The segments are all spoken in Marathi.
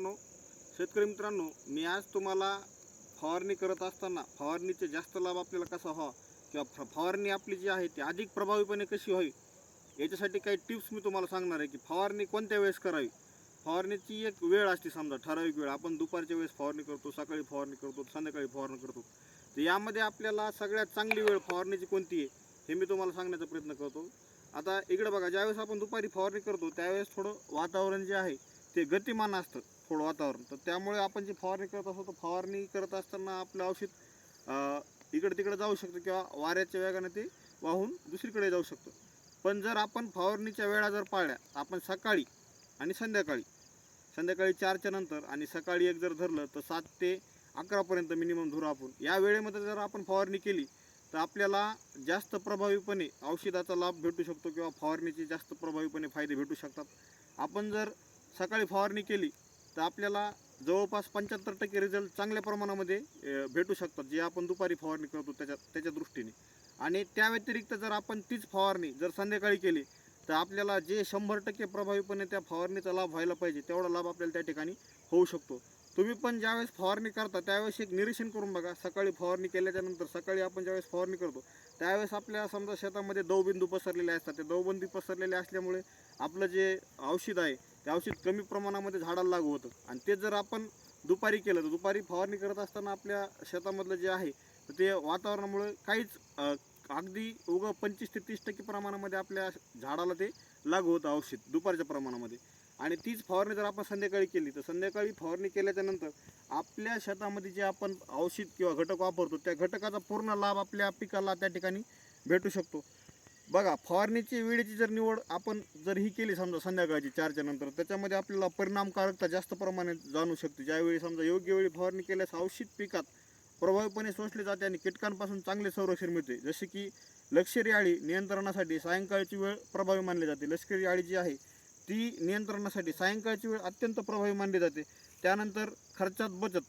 मित्रांनो शेतकरी मित्रांनो मी आज तुम्हाला फवारणी करत असताना फवारणीचे जास्त लाभ आपल्याला कसा व्हावा किंवा फवारणी आपली जी आहे ती अधिक प्रभावीपणे कशी व्हावी याच्यासाठी काही टिप्स मी तुम्हाला सांगणार आहे की फवारणी कोणत्या वेळेस करावी? फवारणीची एक वेळ असते समजा ठराविक वेळ. आपण दुपारच्या वेळेस फवारणी करतो सकाळी फवारणी करतो संध्याकाळी फवारणी करतो. तर यामध्ये आपल्याला सगळ्यात चांगली वेळ फवारणीची कोणती आहे हे मी तुम्हाला सांगण्याचा प्रयत्न करतो. आता इकडे बघा ज्यावेळेस आपण दुपारी फवारणी करतो त्यावेळेस थोडं वातावरण जे आहे ते गतिमान असतं. थोडं वातावरण. तर त्यामुळे आपण जी फवारणी करत असतो तर फवारणी करत असताना आपलं औषध इकडे तिकडे जाऊ शकतं किंवा वाऱ्याच्या वेगाने ते वाहून दुसरीकडे जाऊ शकतं. पण जर आपण फवारणीच्या वेळा जर पाळल्या आपण सकाळी आणि संध्याकाळी संध्याकाळी चारच्या नंतर आणि सकाळी एक जर धरलं तर सात ते अकरापर्यंत मिनिमम धरू आपण. या वेळेमध्ये जर आपण फवारणी केली तर आपल्याला जास्त प्रभावीपणे औषधाचा लाभ भेटू शकतो किंवा फवारणीचे जास्त प्रभावीपणे फायदे भेटू शकतात. आपण जर सकाळी फवारणी केली तर आपल्याला जवळपास पंच्याहत्तर टक्के रिझल्ट चांगल्या प्रमाणामध्ये भेटू शकतात जे आपण दुपारी फवारणी करतो त्याच्या त्याच्या दृष्टीने. आणि त्या व्यतिरिक्त जर आपण तीच फवारणी जर संध्याकाळी केली तर आपल्याला जे शंभर टक्के प्रभावीपणे त्या फवारणीचा लाभ व्हायला पाहिजे तेवढा लाभ आपल्याला त्या ठिकाणी होऊ शकतो. तुम्ही पण ज्यावेळेस फवारणी करता त्यावेळेस एक निरीक्षण करून बघा. सकाळी फवारणी केल्याच्यानंतर सकाळी आपण ज्यावेळेस फवारणी करतो त्यावेळेस आपल्या समजा शेतामध्ये दवबिंदू पसरलेले असतात. ते दवबंदी पसरलेले असल्यामुळे आपलं जे औषध आहे ते औषध कमी प्रमाणामध्ये झाडाला लागू होतं. आणि ते जर आपण दुपारी केलं तर दुपारी फवारणी करत असताना आपल्या शेतामधलं जे आहे तर ते वातावरणामुळे काहीच अगदी उगं पंचवीस ते तीस टक्के प्रमाणामध्ये आपल्या झाडाला ते लागू होतं औषध दुपारच्या प्रमाणामध्ये. आणि तीच फवारणी जर आपण संध्याकाळी केली तर संध्याकाळी फवारणी केल्याच्यानंतर आपल्या शेतामध्ये जे आपण औषध किंवा घटक वापरतो त्या घटकाचा पूर्ण लाभ आपल्या पिकाला त्या ठिकाणी भेटू शकतो. बघा फवारणीची वेळेची जर निवड आपण जर ही केली समजा संध्याकाळची चारच्या नंतर त्याच्यामध्ये आपल्याला परिणामकारकता जास्त प्रमाणात जाणू शकते. ज्यावेळी समजा योग्य वेळी फवारणी केल्यास औषध पिकात प्रभावीपणे शोषले जाते आणि कीटकांपासून चांगले संरक्षण मिळते. जसे की लष्करी आळी नियंत्रणासाठी सायंकाळची वेळ प्रभावी मानली जाते. लष्करी आळी जी आहे ती नियंत्रणासाठी सायंकाळची वेळ अत्यंत प्रभावी मानली जाते. त्यानंतर खर्चात बचत.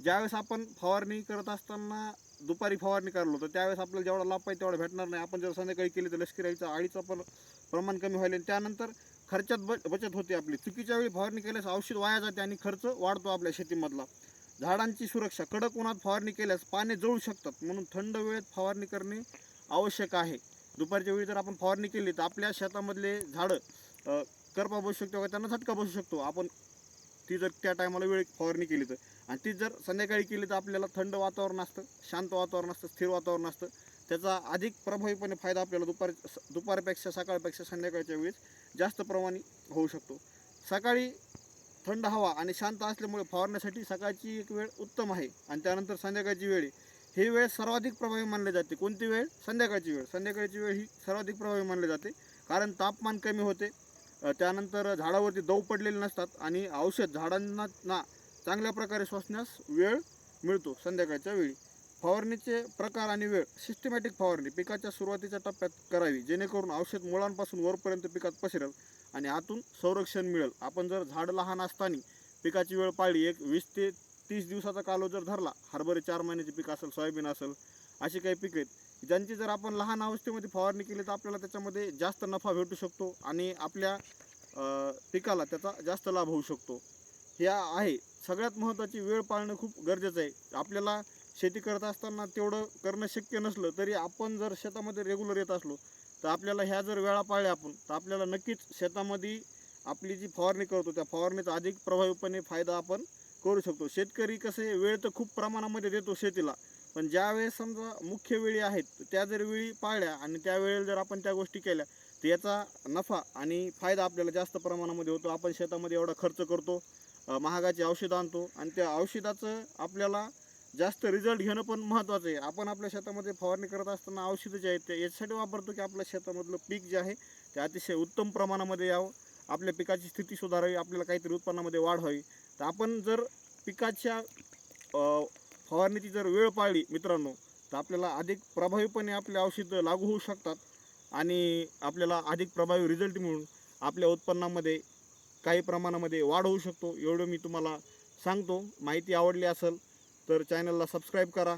ज्यावेळेस आपण फवारणी करत असताना दुपारी फवारणी करलो तर त्यावेळेस आपल्याला जेवढा लाभ पाहिजे तेवढा भेटणार नाही. आपण जर संध्याकाळी केली तर लष्करी आळीचा आळीचं पण प्रमाण कमी व्हायला त्यानंतर खर्चात ब बचत होते आपली. चुकीच्या वेळी फवारणी केल्यास औषध वाया जाते आणि खर्च वाढतो आपल्या शेतीमधला. झाडांची सुरक्षा. कडक उन्हात फवारणी केल्यास पाने जळू शकतात. म्हणून थंड वेळेत फवारणी करणे आवश्यक आहे. दुपारच्या वेळी जर आपण फवारणी केली तर आपल्या शेतामधले झाडं करपा बसू शकतो किंवा त्यांना झटका बसू शकतो. आपण ती जर त्या टायमाला वेळ फवारणी केली तर. आणि ती जर संध्याकाळी केली तर आपल्याला थंड वातावरण असतं शांत वातावरण असतं स्थिर वातावरण असतं. त्याचा अधिक प्रभावीपणे फायदा आपल्याला दुपार दुपारपेक्षा सकाळपेक्षा संध्याकाळच्या वेळेस जास्त प्रमाणे होऊ शकतो. सकाळी थंड हवा आणि शांत असल्यामुळे फवारण्यासाठी सकाळची एक वेळ उत्तम आहे. आणि त्यानंतर संध्याकाळची वेळ ही वेळ सर्वाधिक प्रभावी मानली जाते. कोणती वेळ? संध्याकाळची वेळ. संध्याकाळची वेळ ही सर्वाधिक प्रभावी मानली जाते. कारण तापमान कमी होते. त्यानंतर झाडावरती दव पडलेले नसतात आणि औषध झाडांना ना चांगल्या प्रकारे श्वसण्यास वेळ मिळतो संध्याकाळच्या वेळी. फवारणीचे प्रकार आणि वेळ सिस्टमॅटिक फवारणी पिकाच्या सुरुवातीच्या टप्प्यात करावी जेणेकरून औषध मुळांपासून वरपर्यंत पिकात पसरेल आणि आतून संरक्षण मिळेल. आपण जर झाड लहान असताना पिकाची वेळ पाळली एक वीस ते तीस दिवसाचा कालो जर धरला हरभरे चार महिन्याचे पीक असेल सोयाबीन असेल अशी काही पिकं आहेत ज्यांची जर आपण लहान अवस्थेमध्ये फवारणी केली तर आपल्याला त्याच्यामध्ये जास्त नफा भेटू शकतो आणि आपल्या पिकाला त्याचा जास्त लाभ होऊ शकतो. ह्या आहे. सगळ्यात महत्त्वाची वेळ पाळणं खूप गरजेचं आहे. आपल्याला शेती करत असताना तेवढं करणं शक्य नसलं तरी आपण जर शेतामध्ये रेग्युलर येत असलो तर आपल्याला ह्या जर वेळा पाळल्या आपण तर आपल्याला नक्कीच शेतामध्ये आपली जी फवारणी करतो त्या फवारणीचा अधिक प्रभावीपणे फायदा आपण करू शकतो. शेतकरी कसे वेळ तर खूप प्रमाणामध्ये देतो शेतीला पण ज्या वेळेस समजा मुख्य वेळी आहेत त्या जर वेळी पाळल्या आणि त्यावेळेला जर आपण त्या गोष्टी केल्या तर याचा नफा आणि फायदा आपल्याला जास्त प्रमाणामध्ये होतो. आपण शेतामध्ये एवढा खर्च करतो महागाची औषधं आणतो आणि त्या औषधाचं आपल्याला जास्त रिझल्ट घेणं पण महत्त्वाचं आहे. आपण आपल्या शेतामध्ये फवारणी करत असताना औषधं जे आहेत ते याच्यासाठी वापरतो की आपल्या शेतामधलं पीक जे आहे ते अतिशय उत्तम प्रमाणामध्ये यावं. आपल्या पिकाची स्थिती सुधारावी आपल्याला काहीतरी उत्पन्नामध्ये वाढ व्हावी. तर आपण जर पिकाच्या फवारणीची जर वेळ पाळली मित्रांनो तर आपल्याला अधिक प्रभावीपणे आपले औषधं लागू होऊ शकतात आणि आपल्याला अधिक प्रभावी रिझल्ट मिळून आपल्या उत्पन्नामध्ये काही प्रमाणामध्ये वाढ होऊ शकतो. एवढं मी तुम्हाला सांगतो. माहिती आवडली असेल तर चॅनलला सबस्क्राईब करा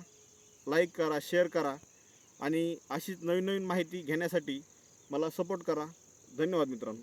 लाईक करा शेअर करा आणि अशीच नवीन नवीन माहिती घेण्यासाठी मला सपोर्ट करा. धन्यवाद मित्रांनो.